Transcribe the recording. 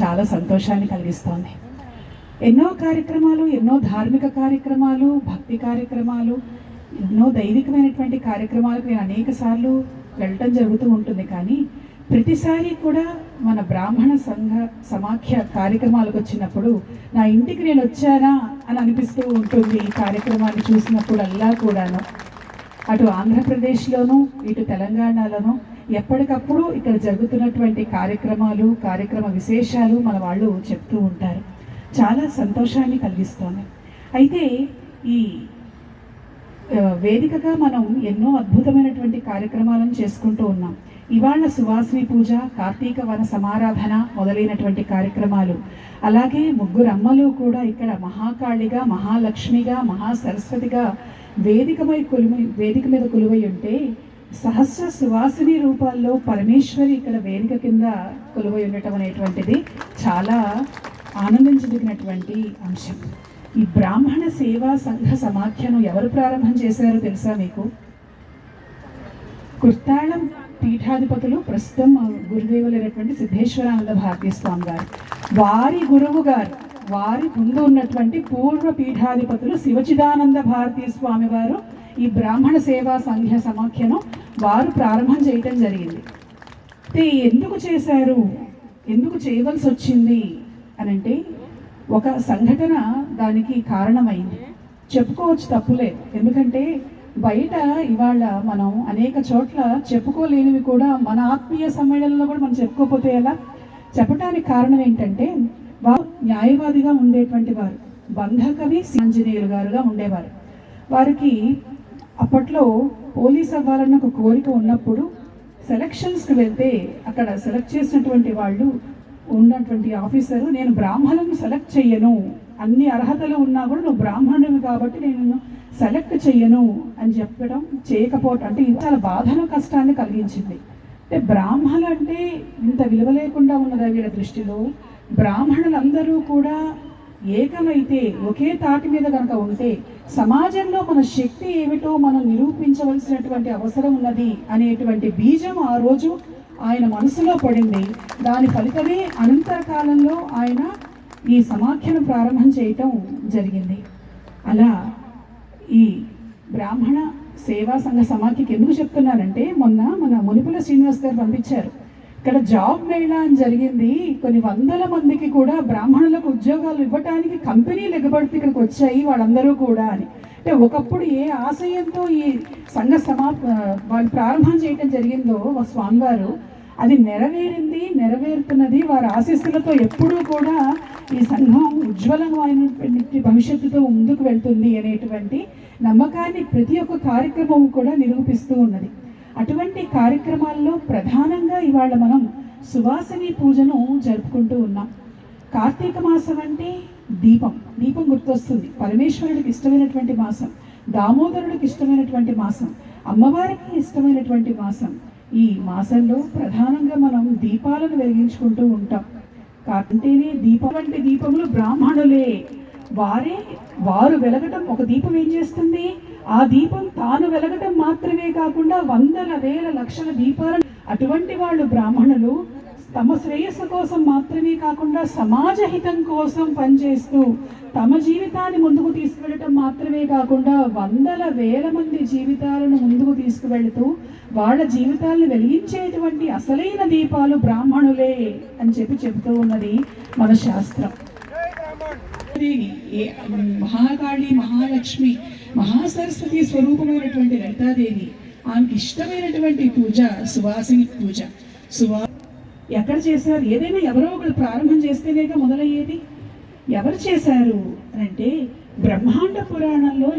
చాలా సంతోషాన్ని కలిగిస్తోంది. ఎన్నో కార్యక్రమాలు ఎన్నో ధార్మిక కార్యక్రమాలు భక్తి కార్యక్రమాలు ఎన్నో దైవికమైనటువంటి కార్యక్రమాలకు నేను అనేక సార్లు వెళ్ళటం జరుగుతూ ఉంటుంది. కానీ ప్రతిసారి కూడా మన బ్రాహ్మణ సంఘ సమాఖ్య కార్యక్రమాలకు వచ్చినప్పుడు నా ఇంటికి నేను వచ్చానా అని అనిపిస్తూ ఉంటుంది ఈ కార్యక్రమాన్ని చూసినప్పుడల్లా కూడాను. అటు ఆంధ్రప్రదేశ్లోనూ ఇటు తెలంగాణలోనూ ఎప్పటికప్పుడు ఇక్కడ జరుగుతున్నటువంటి కార్యక్రమాలు కార్యక్రమ విశేషాలు మన వాళ్ళు చెప్తూ ఉంటారు. చాలా సంతోషాన్ని కలిగిస్తోంది. అయితే ఈ వేదికగా మనం ఎన్నో అద్భుతమైనటువంటి కార్యక్రమాలను చేసుకుంటూ ఉన్నాం. ఇవాళ సువాసిని పూజ కార్తీక వన సమారాధన మొదలైనటువంటి కార్యక్రమాలు. అలాగే ముగ్గురు అమ్మలు కూడా ఇక్కడ మహాకాళిగా మహాలక్ష్మిగా మహాసరస్వతిగా వేదికమై కొలువై వేదిక మీద కొలువై ఉంటే సహస్ర సువాసిని రూపాల్లో పరమేశ్వరి ఇక్కడ వేదిక కింద కొలువై ఉండటం అనేటువంటిది చాలా ఆనందించదగినటువంటి అంశం. ఈ బ్రాహ్మణ సేవా సంఘ సమాఖ్యను ఎవరు ప్రారంభం చేశారో తెలుసా మీకు? కుర్తాళం పీఠాధిపతులు ప్రస్తుతం గురుదేవులైనటువంటి సిద్ధేశ్వరానంద భారతీ స్వామి గారు. వారి గురువు గారు వారి ముందు ఉన్నటువంటి పూర్వ పీఠాధిపతులు శివచిదానంద భారతీ స్వామి వారు ఈ బ్రాహ్మణ సేవా సంఘ సమాఖ్యను వారు ప్రారంభం చేయటం జరిగింది. అయితే ఎందుకు చేశారు? ఎందుకు చేయవలసి వచ్చింది? అని అంటే ఒక సంఘటన దానికి కారణమైంది. చెప్పుకోవచ్చు తప్పులేదు ఎందుకంటే బయట ఇవాళ మనం అనేక చోట్ల చెప్పుకోలేనివి కూడా మన ఆత్మీయ సమ్మేళనంలో కూడా మనం చెప్పుకోకపోతే ఎలా? చెప్పడానికి కారణం ఏంటంటే వారు న్యాయవాదిగా ఉండేటువంటి వారు. బంధకవి ఆంజనేయులు గారుగా ఉండేవారు. వారికి అప్పట్లో పోలీస్ అవ్వాలన్న ఒక కోరిక ఉన్నప్పుడు సెలక్షన్స్కి వెళ్తే అక్కడ సెలెక్ట్ చేసినటువంటి వాళ్ళు ఉన్నటువంటి ఆఫీసరు నేను బ్రాహ్మణులను సెలెక్ట్ చెయ్యను. అన్ని అర్హతలు ఉన్నా కూడా నువ్వు బ్రాహ్మణువి కాబట్టి నేను సెలెక్ట్ చెయ్యను. అని చెప్పడం చేయకపోవటం అంటే ఇది చాలా బాధను కష్టాన్ని కలిగించింది. అంటే బ్రాహ్మణులు అంటే ఇంత విలువ లేకుండా ఉన్నదా వీళ్ళ దృష్టిలో? బ్రాహ్మణులందరూ కూడా ఏకమైతే ఒకే తాటి మీద కనుక ఉంటే సమాజంలో మన శక్తి ఏమిటో మనం నిరూపించవలసినటువంటి అవసరం ఉన్నది అనేటువంటి బీజం ఆ రోజు ఆయన మనసులో పడింది. దాని ఫలితమే అనంతర కాలంలో ఆయన ఈ సమాఖ్యను ప్రారంభం చేయటం జరిగింది. అలా ఈ బ్రాహ్మణ సేవా సంఘ సమాఖ్యకి ఎందుకు చెప్తున్నానంటే మొన్న మన మునిపుల శ్రీనివాస్ గారు పంపించారు. ఇక్కడ జాబ్ మేళా అని జరిగింది. కొన్ని వందల మందికి కూడా బ్రాహ్మణులకు ఉద్యోగాలు ఇవ్వటానికి కంపెనీలు ఎగబడితే ఇక్కడికి వచ్చాయి వాళ్ళందరూ కూడా అని. అంటే ఒకప్పుడు ఏ ఆశయంతో ఈ సంఘ సమా వాళ్ళు ప్రారంభం చేయటం జరిగిందో ఒక స్వామివారు అది నెరవేరింది నెరవేరుతున్నది వారి ఆశీస్సులతో ఎప్పుడూ కూడా ఈ సంఘం ఉజ్వలమైనటువంటి భవిష్యత్తుతో ముందుకు వెళ్తుంది అనేటువంటి నమ్మకాన్ని ప్రతి ఒక్క కార్యక్రమం కూడా నిరూపిస్తూ ఉన్నది. అటువంటి కార్యక్రమాల్లో ప్రధానంగా ఇవాళ మనం సువాసిని పూజను జరుపుకుంటూ ఉన్నాం. కార్తీక మాసం అంటే దీపం. దీపం గుర్తొస్తుంది. పరమేశ్వరుడికి ఇష్టమైనటువంటి మాసం దామోదరుడికి ఇష్టమైనటువంటి మాసం అమ్మవారికి ఇష్టమైనటువంటి మాసం. ఈ మాసంలో ప్రధానంగా మనం దీపాలను వెలిగించుకుంటూ ఉంటాం. అంటేనే దీపం. వంటి దీపములు బ్రాహ్మణులే. వారే వారు వెలగటం ఒక దీపం ఏం చేస్తుంది? ఆ దీపం తాను వెలగటం మాత్రమే కాకుండా వందల వేల లక్షల దీపాలను అటువంటి వాళ్ళు బ్రాహ్మణులు తమ శ్రేయస్సు కోసం మాత్రమే కాకుండా సమాజ హితం కోసం పనిచేస్తూ తమ జీవితాన్ని ముందుకు తీసుకువెళ్ళటం మాత్రమే కాకుండా వందల వేల మంది జీవితాలను ముందుకు తీసుకువెళుతూ వాళ్ళ జీవితాలను వెలిగించేటువంటి అసలైన దీపాలు బ్రాహ్మణులే అని చెప్పి చెబుతూ ఉన్నది మన శాస్త్రం. దేవి మహాకాళి మహాలక్ష్మి మహాసరస్వతి స్వరూపమైనటువంటి లలితాదేవి ఆమెకి ఇష్టమైనటువంటి పూజ సువాసిని పూజ. సువా ఎక్కడ చేశారు? ఏదైనా ఎవరో ఒకరు ప్రారంభం చేస్తేనేగా మొదలయ్యేది? ఎవరు చేశారు? అంటే బ్రహ్మాండ పురాణంలో